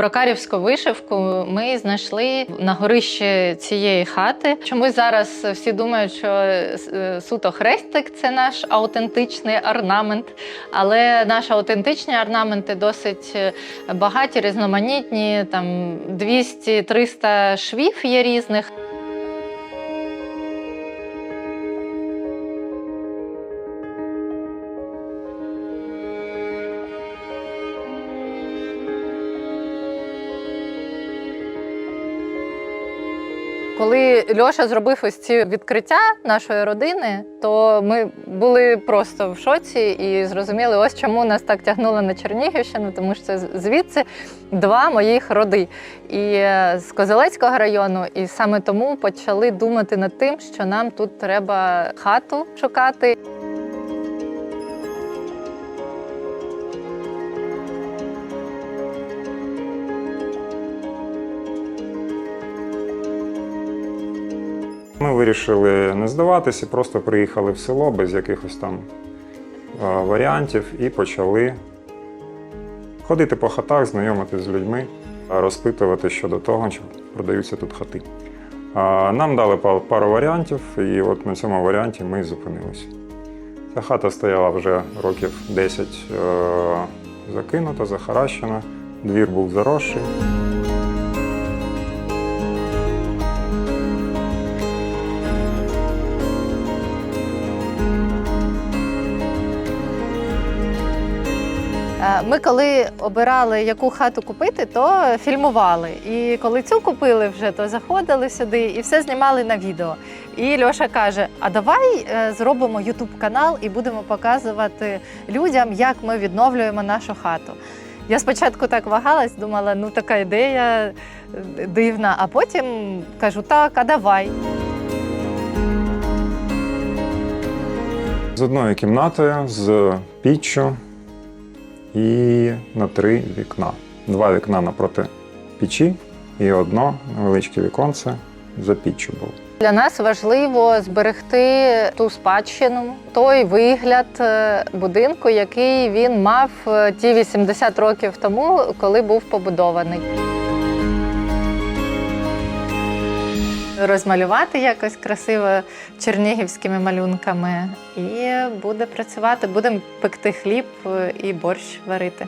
Прокарівську вишивку ми знайшли на горищі цієї хати. Чомусь зараз всі думають, що е, суто хрестик це наш аутентичний орнамент, але наші аутентичні орнаменти досить е, багаті, різноманітні. Там 200-300 швів є різних. Коли Льоша зробив ось ці відкриття нашої родини, то ми були просто в шоці і зрозуміли, ось чому нас так тягнуло на Чернігівщину, тому що звідси два моїх роди. І е, з Козелецького району, і саме тому почали думати над тим, що нам тут треба хату шукати. Ми вирішили не здаватися, просто приїхали в село без якихось там варіантів і почали ходити по хатах, знайомитися з людьми, розпитувати щодо того, чи продаються тут хати. Нам дали пару варіантів, і от на цьому варіанті ми зупинилися. Ця хата стояла вже років 10 е, закинута, захаращена, двір був заросший. Ми коли обирали, яку хату купити, то фільмували. І коли цю купили вже, то заходили сюди і все знімали на відео. І Льоша каже: А давай е, зробимо ютуб канал і будемо показувати людям, як ми відновлюємо нашу хату. Я спочатку так вагалась, думала, ну така ідея е, дивна, а потім кажу, так, а давай. З одною кімнатою, з піччю і на три вікна. Два вікна напроти печі і одно невеличке віконце за піччю було. Для нас важливо зберегти ту спадщину, той вигляд е, будинку, який він мав е, ті 80 років тому, коли був побудований. Розмалювати якось красиво чернігівськими малюнками і буде працювати. Будемо пекти хліб і борщ варити.